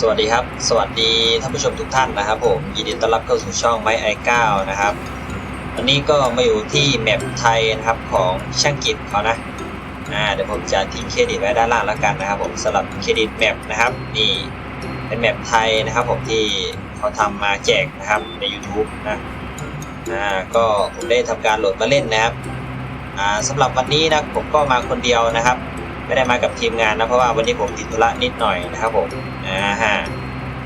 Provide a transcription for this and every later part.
สวัสดีครับ สวัสดีท่านผู้ชมทุกท่านนะครับผมยินดีต้อนรับเข้าสู่ช่องไม้ไอเก้านะครับวันนี้ก็มาอยู่ที่แมปไทยนะครับของช่างกิจเขานะอ่าเดี๋ยวผมจะทิ้งเครดิตไว้ด้านล่างแล้วกันนะครับ ผมสำหรับเครดิตแมปนะครับนี่เป็นแมปไทยนะครับ ผมที่เขาทำมาแจกนะครับใน YouTube นะอ่าก็ผมได้ทำการโหลดมาเล่นนะครับอ่าสำหรับวันนี้นะผมก็มาคนเดียวนะครับ ไม่ได้มากับทีมงานนะเพราะว่าวันนี้ผมติดธุระนิดหน่อยนะครับผม อ่าฮะ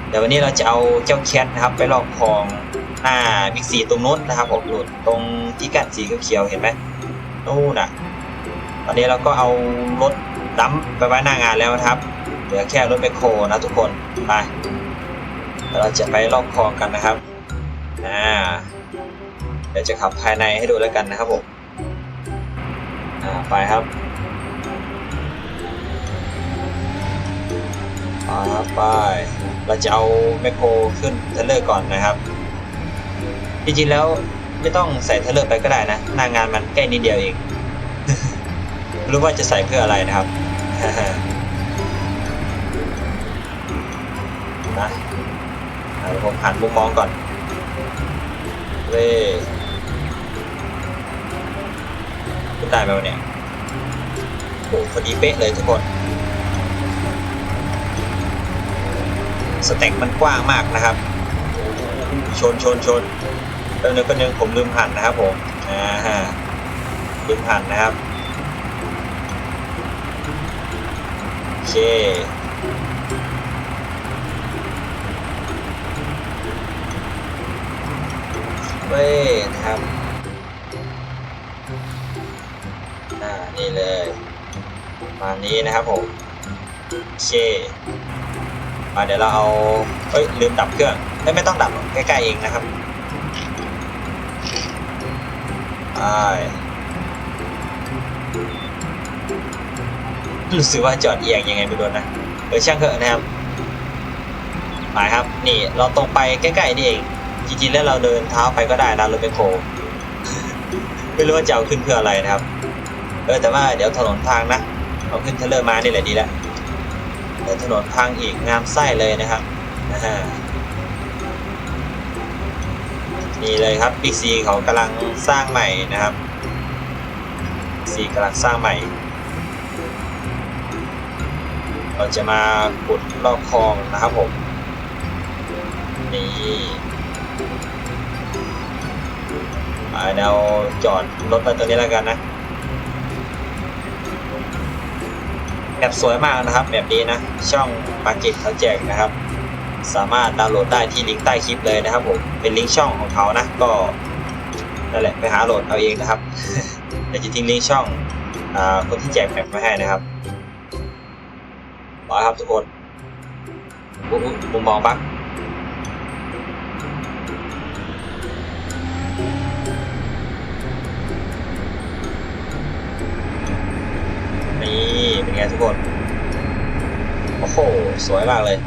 เดี๋ยววันนี้เราจะเอาเจ้าแคทนะครับไปลอกคลองหน้าบิ๊กซีตรงนู้นนะครับผมหลุดตรงที่กั้นสีเขียวเห็นไหมนู่นน่ะ ตอนนี้เราก็เอารถดัมไปไว้หน้างานแล้วนะครับ เหลือแค่รถแมคโครนะทุกคนไปเดี๋ยวเราจะไปลอกคลองกันนะครับอ่าเดี๋ยวจะขับภายในให้ดูแล้วกันนะครับผมอ่าไปครับ อ่าไปเราจะเอาแมคโครขึ้นเทเลอร์ก่อนนะครับ จริงๆแล้วไม่ต้องใส่เทเลอร์ไปก็ได้นะหน้างานมันใกล้นิดเดียวเองรู้ว่าจะใส่เพื่ออะไรนะครับนะผมหันมุมมองก่อนเว้ยขึ้นได้ไหมวะเนี่ยโอ้พอดีเป๊ะเลยทุกคน สเต็กมันกว้างมากนะครับ ชนชนชนแป๊บนึงแป๊บนึงผมลืมหันนะครับผมอ่าฮะลืมหันนะครับโอเคเว้ยนะครับอ่านี่เลยมานี้นะครับผมโอเค มาเดี๋ยวเราเอาเฮ้ยลืมดับเครื่องไม่ไม่ต้องดับหรอกใกล้ๆเองนะครับไปรู้สึกว่าจอดเอียงยังไงไม่รู้นะเออช่างเถอะนะครับไปครับ นี่เราตรงไปใกล้ๆนี่เองจริงๆแล้วเราเดินเท้าไปก็ได้นะรถไมโครไม่รู้ว่าจะเอาขึ้นเพื่ออะไรนะครับ เออแต่ว่าเดี๋ยวถนนทางนะเอาขึ้นเทเลอร์มานี่แหละดีแล้ว แต่ถนนพังอีกงามไส้เลยนะครับนี่เลยครับบิ๊กซีเขากำลังสร้างใหม่นะครับซีกำลังสร้างใหม่ เราจะมาขุดลอกคลองนะครับผม นี่อ่าเดี๋ยวจอดรถไปตรงนี้แล้วกันนะ แบบสวยมากนะครับ แบบนี้นะ ช่องปาเก็ตเขาแจกนะครับ สามารถดาวน์โหลดได้ที่ลิงก์ใต้คลิปเลยนะครับผมเป็นลิงก์ช่องของเขานะก็นั่นแหละไปหาโหลดเอาเองนะครับเดี๋ยวจะทิ้งลิงก์ช่องอคนที่แจกแบบไว้ให้นะครับรอครับทุกคนอุ๊ยอุ๊ยมุมองบัก เป็นไงทุกคน โอ้โห สวยมากเลย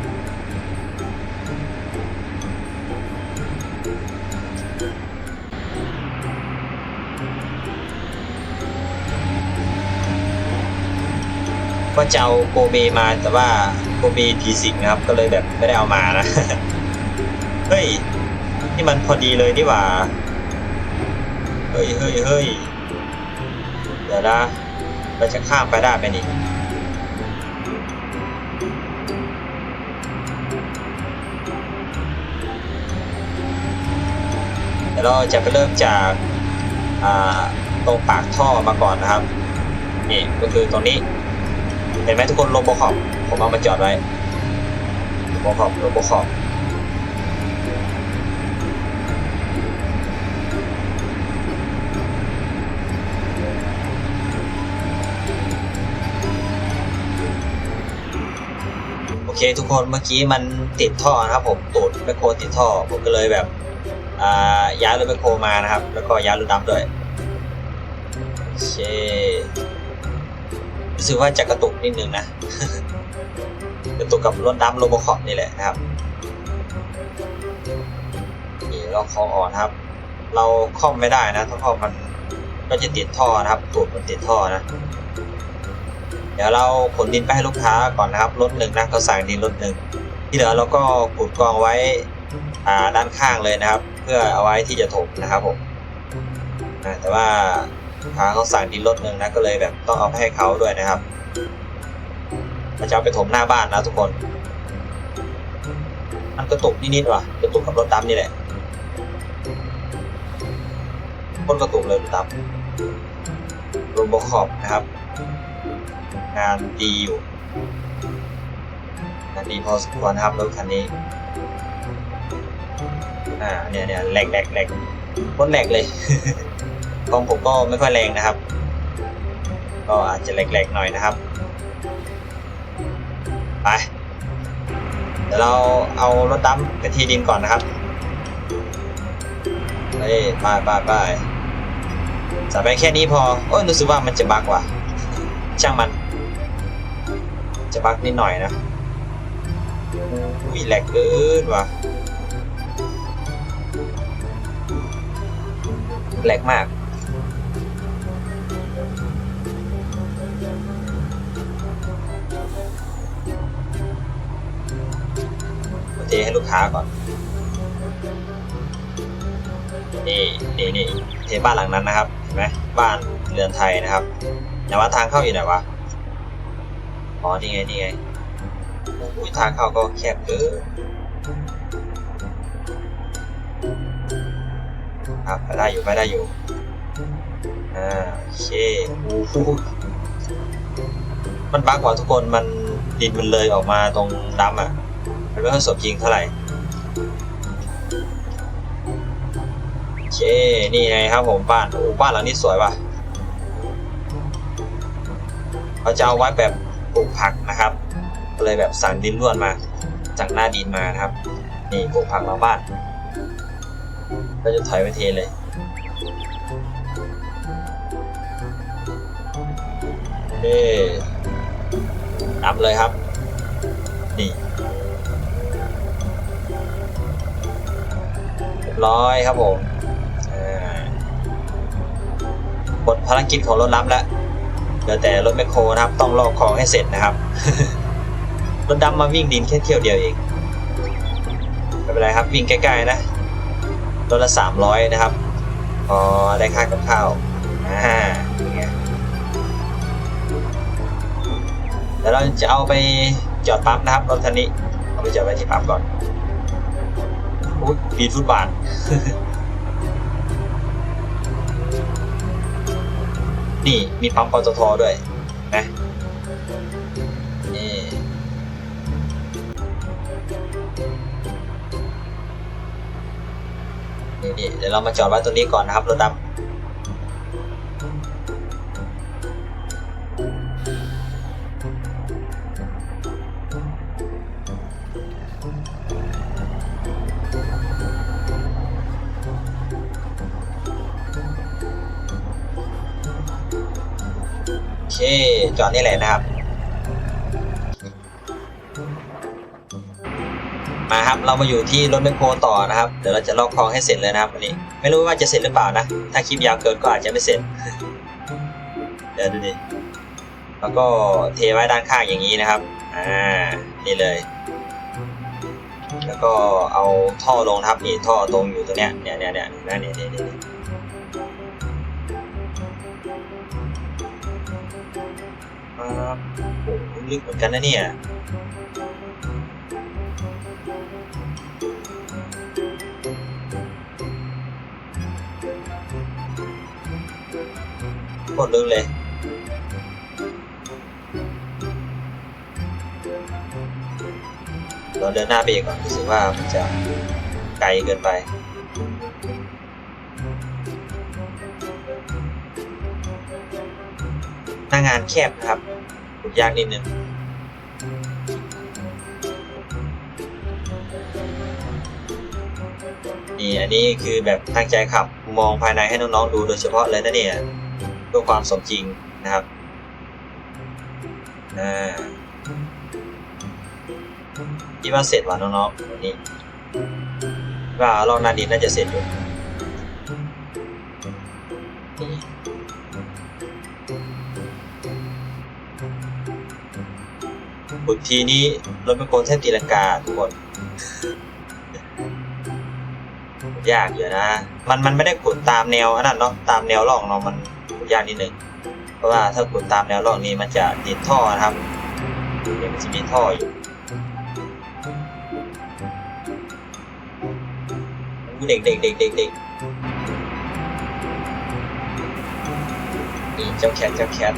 ก็จะเอาโกเบมาแต่ว่าโกเบผีสิงนะครับ ก็เลยแบบไม่ได้เอามานะ เฮ้ย นี่มันพอดีเลยนี่หว่า เฮ้ยเฮ้ยเฮ้ยเดี๋ยวนะ เราจะข้ามไปได้ไหมนี่เดี๋ยวเราจะไปเริ่มจากาตรงปากท่อมาก่อนนะครับ นี่ก็คือตรงนี้ เห็นไหมทุกคนโลโบคอปผมเอามาจอดไว้โลโบคอปโลโบคอป เคทุกคนเมื่อกี้มันติดท่อนะครับผมตูดแมคโครติดท่อ ผมก็เลยแบบอ่าย้ายรถแมคโครมานะครับ แล้วก็ย้ายรถดำด้วยโอเครู้สึกว่าจะกระตุกนิดนึงนะกระตุกกับรถดำโรบอคอปนี่แหละนะครับนี่เราคออ่อนครับ เราคล่อมไม่ได้นะถ้าคล่อมมันก็จะติดท่อนะครับตูดมันติดท่อนะ ดี๋ยวเราขนดินไปให้ลูกค้าก่อนนะครับรถหนึ่งนะเขาสั่งดินรถหนึ่งที่เหลือเราก็ขุดกองไว้ด้านข้างเลยนะครับ เพื่อเอาไว้ที่จะถมนะครับผมแต่ว่าลูกค้าเขาสั่งดินรถหนึ่งนะก็เลยแบบต้องเอาไปให้เขาด้วยนะครับเราจะเอาไปถมหน้าบ้านนะทุกคน มันกระตุกนิดๆว่ะกระตุกกับรถดำนี่แหละคนกระตุกเลยรถดำโรบอคอปนะครับ งานดีอยู่งานดีพอสมควรนะครับรถคันนี้ อ่าเนี่ยเนี่ยแหลกแหลกแหลกรถแหลกเลยของผมก็ไม่ค่อยแรงนะครับ ก็อาจจะแหลกๆหน่อยนะครับ ไปเดี๋ยวเราเอารถดำไปที่ดินก่อนนะครับเฮ้ยไปไปไปสายไปแค่นี้พอ โอ้ยรู้สึกว่ามันจะบักว่ะ ช่างมัน จะบักนิดหน่อยนะอุ้ยแหลกเกินว่ะแหลกมากเทให้ลูกค้าก่อน นี่นี่นี่เทบ้านหลังนั้นนะครับ เห็นไหมบ้านเรือนไทยนะครับแต่ว่าทางเข้าอยู่ไหนวะ อ๋อนี่ไงนี่ไงอุ้ยทางเข้าก็แคบเกินครับไปได้อยู่ไปได้อยู่อ่าโอเคโอ้โหมันบักกว่าทุกคนมันดินมันเลยออกมาตรงดำอะมันไม่ค่อยสมจริงเท่าไหร่โอเคนี่ไงครับผมบ้านโอ้บ้านหลังนี้สวยว่ะเขาจะเอาไว้แบบ ปลูกผักนะครับ ก็เลยแบบสั่งดินล้วนมาจากหน้าดินมานะครับ นี่ปลูกผักมาบ้าน ก็จะถอยไปเทเลยเอ๊นับเลยครับ นี่เรียบร้อยครับผมหมดภารกิจของรถรับแล้ว ลือแต่รถแมคโครนะครับ ต้องลอกของให้เสร็จนะครับ รถดำมาวิ่งดินแค่เที่ยวเดียวเองไม่เป็นไรครับวิ่งใกล้ๆนะรถละสามร้อยนะครับพอได้ค่ากับข้าวอ่าอย่างเงี้ยเดี๋ยวเราจะเอาไปจอดปั๊มนะครับรถคันนี้เอาไปจอดไว้ที่ปั๊มก่อนอุ้ยปีนฟุตบาท นี่มีปั๊มปตทด้วยนะนี่นี่เดี๋ยวเรามาจอดไว้ตรงนี้ก่อนนะครับรถดำ จอดนี่แหละนะครับ มาครับเรามาอยู่ที่รถแมคโครต่อนะครับ เดี๋ยวเราจะลอกคลองให้เสร็จเลยนะครับวันนี้ ไม่รู้ว่าจะเสร็จหรือเปล่านะ ถ้าคลิปยาวเกินก็อาจจะไม่เสร็จ เดี๋ยวดูดิแล้วก็เทไว้ด้านข้างอย่างนี้นะครับ อ่า นี่เลย แล้วก็เอาท่อลงนะครับนี่ท่อตรงอยู่ตรงเนี้ยเนี่ยเนี่ยเนี่ยนไหมเนี่ยเนี่ย ลึกเหมือนกันนะเนี่ยโคตรลึกเลยเราเดินหน้าไปอีกก่อนรู้สึกว่ามันจะไกลเกินไปหน้างานแคบครับ ยากนิดนึงนี่อันนี้คือแบบตั้งใจขับมองภายในให้น้องๆดูโดยเฉพาะเลยนะเนี่ยเพื่อความสมจริงนะครับอ่าคิดว่าเสร็จว่ะน้องๆนนี้ว่าลองนาดินน่าจะเสร็จอยู่ ขุดทีนี้รถแมคโครแทบตีลังกาทุกคนยากอยู่นะ มันมันไม่ได้ขุดตามแนวอันนั้นเนาะตามแนวร่องเนาะมันยากนิดนึงเพราะว่าถ้าขุดตามแนวร่องนี้มันจะติดท่อนะครับเดี๋ยวมันจะมีท่ออยู่เด็กเด็กเด็กเด็กเด็กนี่เจ้าแคทเจ้าแคท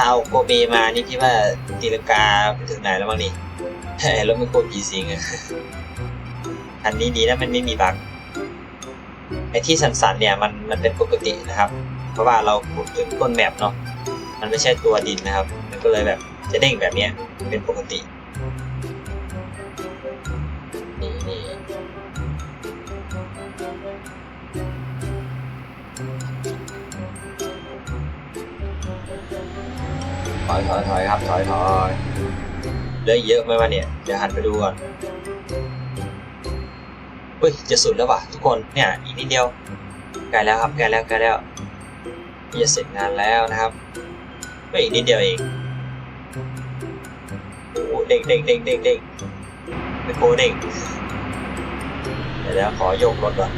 ถ้าเอาโกเบมานี่พี่ว่าตีลังกาไปถึงไหนแล้วมั้งนี่รถไม่โคตรผีสิงอะอันนี้ดีนะมันไม่มีบั๊กไอ้ที่สันๆเนี่ยมันมันเป็นปกตินะครับ เพราะว่าเราขุดถึงก้นแมปเนาะมันไม่ใช่ตัวดินนะครับ มันก็เลยแบบจะเด้งแบบเนี้ยเป็นปกติ อยถอยถอยครับถอยถอยเหลือเยอะไหมวะเนี่ยเดี๋ยวหันไปดูก่อนเฮ้ยจะสุดแล้วว่ะทุกคนเนี่ยอีกนิดเดียวใกล้แล้วครับใกล้แล้วใกล้แล้วจะเสร็จงานแล้วนะครับไม่อีกนิดเดียวเองโอ้เด้งเด้งเด้งเด้งเด้งไมโคเด้งเดี๋ยวแล้วขอโยกรถก่อน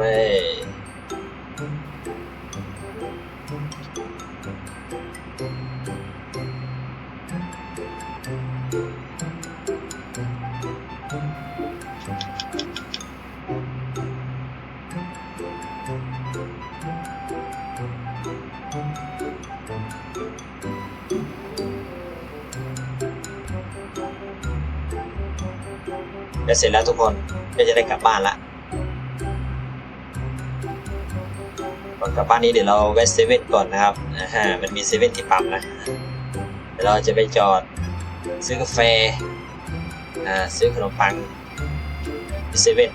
ไปเดี๋ยวเสร็จแล้วทุกคนก็จะได้กลับบ้านละ อนกลับบ้านนี้เดี๋ยวเราแวะเซเว่นก่อนนะครับอ่าฮะมันมีเซเว่นที่ปั๊มนะเดี๋ยวเราจะไปจอดซื้อกาแฟอ่าซื้อขนมปังที่เซเว่น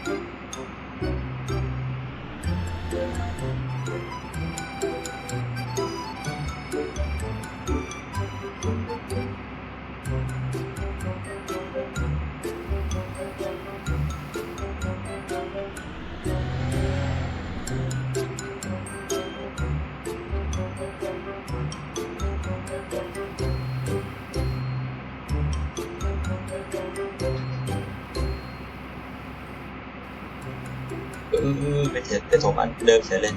ไปเถอะไปถมอันเดิมเฉยเลย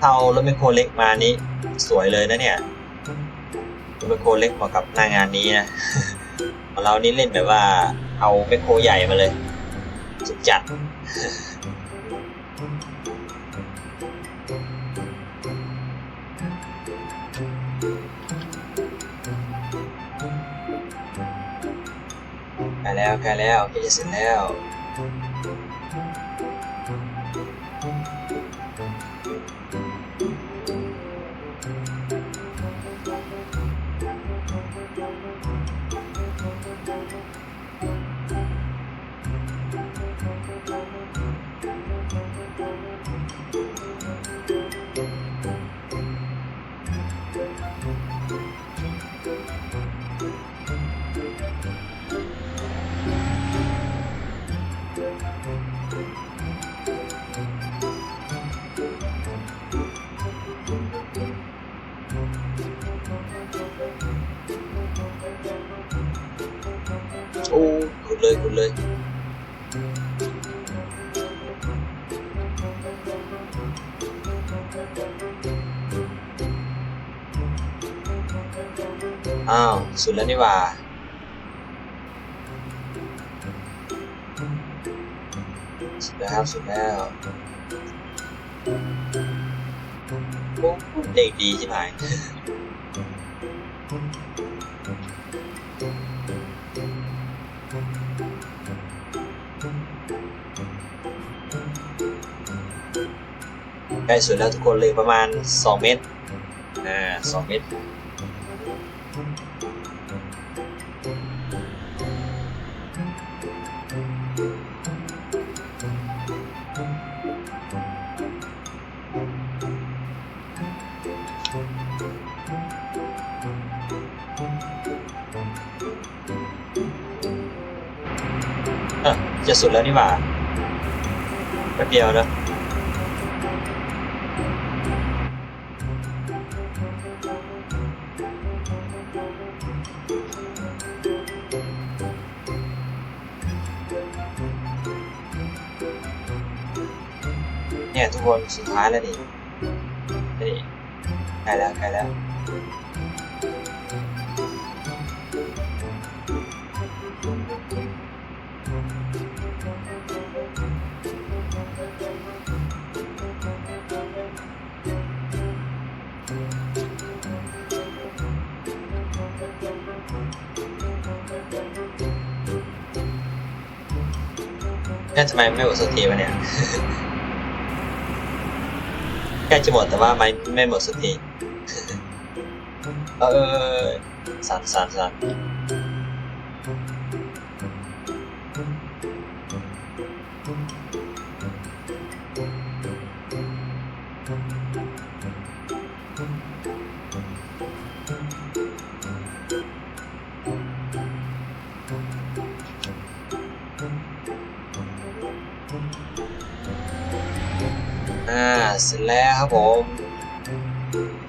ถ้าเอารถแมโครเล็กมานี้สวยเลยนะเนี่ยรถแมโครเล็กเหมาะกับหน้างานนี้นะของเรานี่เล่นแบบว่าเอาแมโครใหญ่มาเลยสุดจัด แล้วใกล้แล้วใกล้จะเสร็จแล้ว อ้าว สุดแล้วนี่ว่าสุดแล้วครับสุดแล้วโอ้เด็กดีใช่ไหมใกล้สุดแล้วทุกคนเลยประมาณ 2 เมตร อ่า 2 เมตร จะสุดแล้วนี่หว่าแป๊บเดียวนะ เนี่ยทุกคนสุดท้ายแล้วนี่นี่ใกล้แล้วใกล้แล้วเนี่ยทำไมไม่หมดสักทีวะเนี่ย ใกล้จะหมดแต่ว่าไม่ไม่หมดสักทีเออสั่นสั่นสั่น ร็จแล้วครับผม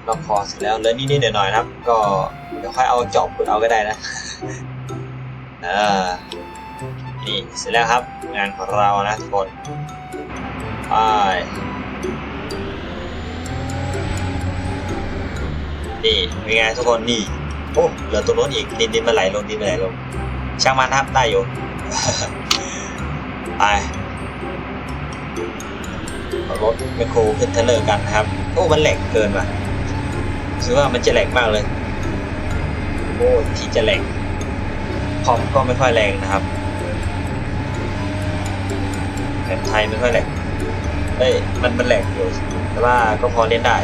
ล็อกคอเสร็จแล้วเหลือนิดๆหน่อยๆนะครับ ก็เดี๋ยวค่อยเอาจอบขุดเอาก็ได้นะอ่านี่เสร็จแล้วครับ งานของเรานะทุกคนไปนี่เป็นไงทุกคนนี่โอ้เหลือตรงโน้นอีกดินดินมาไหลลงดินมาไหลลงช่างมันครับได้อยู่ไปเอา รถไมคโครขึ้นเทเลอร์กันนะครับ โอ้ มันแหลกเกินว่ะคือว่ามันจะแหลกมากเลย โอ้ที่จะแหลกคอมก็ไม่ค่อยแรงนะครับแบบไทยไม่ค่อยแหลกเอ้ยมันมันแหลกอยู่ แต่ว่าก็พอเล่นได้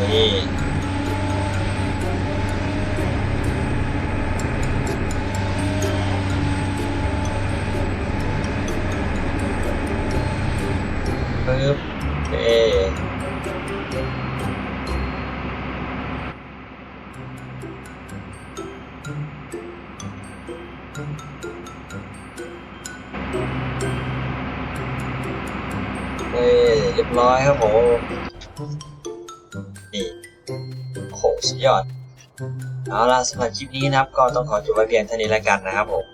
นี่ ปึ๊บเอเอ้ยเรียบร้อยครับผมนี่โหสุดยอด เอาล่ะสำหรับคลิปนี้นะครับ ก็ต้องขอจบไว้เพียงเท่านี้แล้วกันนะครับผม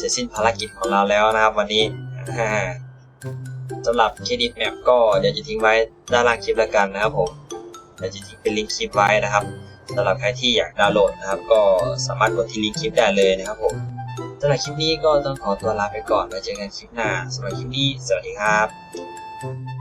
จะสิ้นภารกิจของเราแล้วนะครับวันนี้ สำหรับเครดิตแมปก็เดี๋ยวจะทิ้งไว้ด้านล่างคลิปแล้วกันนะครับผมเดี๋ยวจะทิ้งเป็นลิงก์คลิปไว้นะครับสำหรับใครที่อยากดาวน์โหลดนะครับ ก็สามารถกดที่ลิงก์คลิปได้เลยนะครับผมสำหรับคลิปนี้ก็ต้องขอตัวลาไปก่อนไว้เจอกันคลิปหน้าสำหรับคลิปนี้สวัสดีครับ